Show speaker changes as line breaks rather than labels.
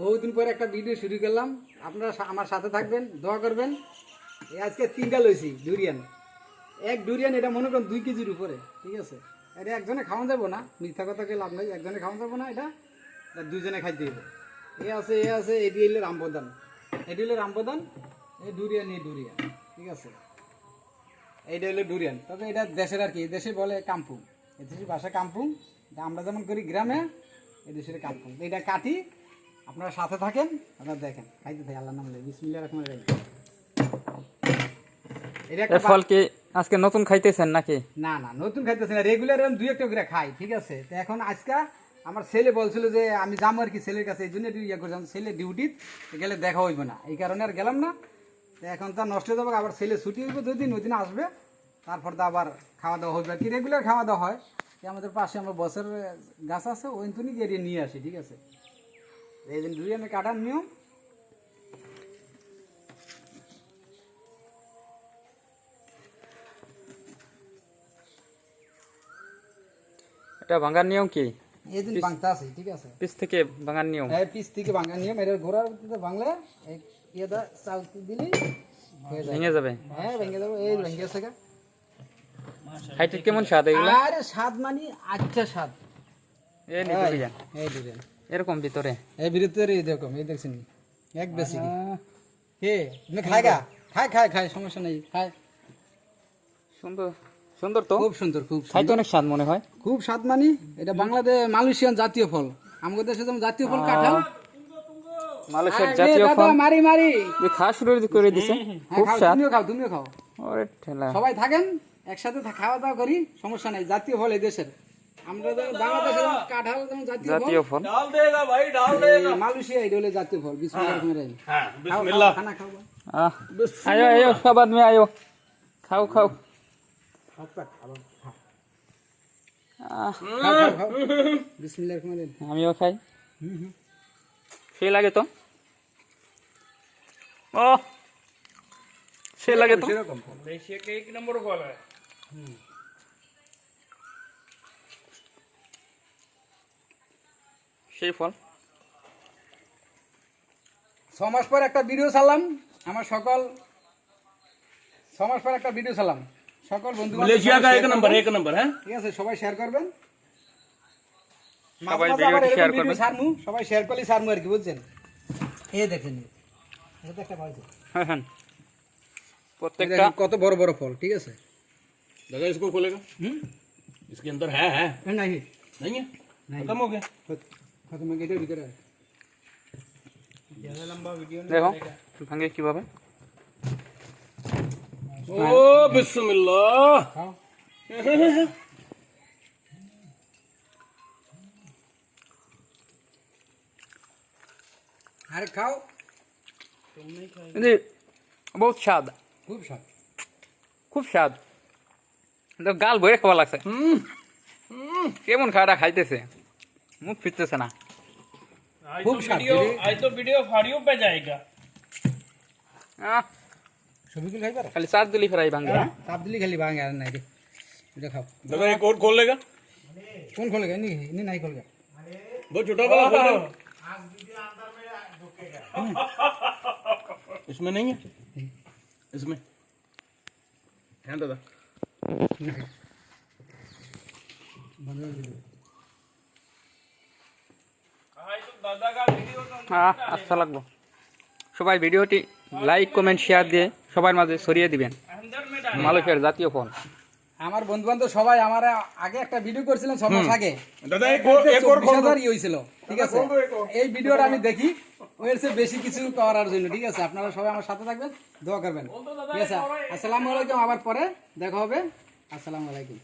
বহুদিন পরে একটা ভিডিও শুরু করলাম। আপনারা আমার সাথে থাকবেন, দোয়া করবেন। আজকে তিনটা লইছি ডুরিয়ান এক ডুরিয়ান এটা মনে করেন দুই কেজির উপরে, ঠিক আছে? এটা একজনে খাওয়া যাব না, মিথ্যা কথা কে লাভ নেই, একজনে খাওয়া যাব না এটা দুজনে খাইতে হইব। এ আছে এ আছে, এটি হইলে রামপ্রধান। এটি হইলে রামপ্রধান এই ডুরিয়ান এই ডুরিয়ান ঠিক আছে? এইটা হলো ডুরিয়ান তবে এটা দেশের আর কি দেশে বলে কাম্পুং। দেশের ভাষা কাম্পুং। আমরা যেমন করি গ্রামে দেশের কাম্পুং তো এটা কাটি আপনারা সাথে থাকেন আপনারা দেখেন। খাইতে থাকি আল্লাহ নাম বিসমিল্লাহ রহমান রহিম। এটা
ফল কি আজকে নতুন খাইতেছেন নাকি?
না না নতুন খাইতেছি না। রেগুলার দুই একটা করে খাই ঠিক আছে? তো এখন আজকে আমার ছেলে বলছিল যে আমি যাব আর কি ছেলের কাছে। এই জন্য ইয়ে করছিলাম ছেলে ডিউটি গেলে দেখা হইবে না। এই কারণে আর গেলাম না। তো এখন তো নষ্ট হয়ে যাবে। আবার ছেলে ছুটি হইব দিন ওই দিন আসবে। তারপর তো আবার খাওয়া দাওয়া হইবে আর কি। রেগুলার খাওয়া দাওয়া হয়। আমাদের পাশে আমার বছর গাছ আছে ওই তুনি গিয়ে নিয়ে আসি ঠিক আছে? এই দিন দুই আমি কাটার নিয়ম।
এটা ভাঙার নিয়ম কি?
এই দিন বাংতা আছে ঠিক আছে?
পিস থেকে ভাঙার নিয়ম।
এই পিস থেকে ভাঙা নিয়ম। এটা ঘোরার ভিতরে বাংলা এই ইয়েটা চাল দিলেই হয়ে যায়।
ভেঙে যাবে।
হ্যাঁ ভেঙে যাব এই ভেঙে গেছে গা।
হাইটের কেমন স্বাদ এগুলো?
আরে স্বাদ মানে আচ্ছা স্বাদ।
এ নি দুরিয়ান।
এই দুজন
এরকম ভিতরে?
এই বিরুদ্ধে এই দেখো এই দেখছেন এক বেশি কি। কে তুমি খায় গা খায় খায় খায় সমস্যা নেই খায়
সুন্দর সুন্দর তো?
খুব সুন্দর খুব।
খাইতে অনেক স্বাদ মনে হয়।
খুব স্বাদ মানি এটা বাংলাদেশ মালয়েশিয়ান জাতীয় ফল। আমাদের দেশে যেমন জাতীয় ফল কাঁঠাল।
মালয়েশিয়ার
আরে,
জাতীয়
দাদা,
ফল।
মারি মারি।
খাওয়া শুরু করে দিছে।
হ্যাঁ,
খুব স্বাদ।
তুমিও খাও তুমিও খাও।
ওরে ঠেলা।
সবাই থাকেন? একসাথে খাওয়া দাওয়া করি সমস্যা নাই জাতীয় ফল এই আমরা তো বাংলাদেশের কাঁঠাল যেমন জাতীয় ফল।
ডাল দেগা ভাই ডাল
দেগা মালয়েশিয়া এটা হলো জাতীয় ফল বিসমিল্লাহ হ্যাঁ,
হ্যাঁ
বিসমিল্লাহ। খানা খাও।
আয়ো আয়ো সবাদ মে আয়ো। খাও খাও। আমিও খাই। সে লাগে তো। ও সে লাগে তো।
এক নম্বর ফল হয়।
সেই ফল
ছমাস পর একটা ভিডিও চালাম আমার সকল ছমাস পর একটা ভিডিও চালাম সকল বন্ধু ঠিক আছে সবাই শেয়ার করবেন
সবাই
শেয়ার আর কি বুঝছেন কত বড় বড় ফল ঠিক আছে
दादा इसको खोलेगा?
हम्म?
इसके अंदर है है।
नहीं।
नहीं है?
खत्म हो गया?
खत्म हो गया
इधर है। ज़्यादा लंबा वीडियो
नहीं देखो भांगे की बाबा
ओ बिस्मिल्लाह।
हाँ। अरे खाओ।
तुम नहीं खाए
बहुत शाद
खूब शाद खूब शाद তো গাল ভরে খাওয়া লাগছে
हम्म
কেমন খাওয়াটা খাইতেছে মুখ ফিরতেছে না
आज
खूब
तो
शांति
वीडियो
रे।
आज तो वीडियो फाड़ियों पे जाएगा
আহ,
সবিকুল খাইবার
খালি চার দিলি ফেরাই ভাঙে
হ্যাঁ তাপ দিলি খালি ভাঙে আর নাই রে এটা খাও
दादा एक और खोल लेगा
কোন খোলেগা নি নি নাই খোলেগা
वो छोटा वाला खोल लेगा इसमें नहीं है इसमें है दादा दादा का वीडियो
আহ, আচ্ছা লাগবো। সবাই ভিডিওটি লাইক কমেন্ট শেয়ার দিয়ে সবার মাঝে সরিয়ে দিবেন। মালিকের জাতীয় ফল
আমার বন্ধু বান্ধব সবাই আমার আগে একটা ভিডিও করেছিলাম ছ মাস আগে। হয়েছিল ঠিক আছে? এই ভিডিওটা আমি দেখি ওর বেশি কিছু করার জন্য ঠিক আছে? আপনারা সবাই আমার সাথে থাকবেন দোয়া করবেন। ঠিক আছে? আসসালামু আলাইকুম আবার পরে দেখা হবে। আসসালামু আলাইকুম।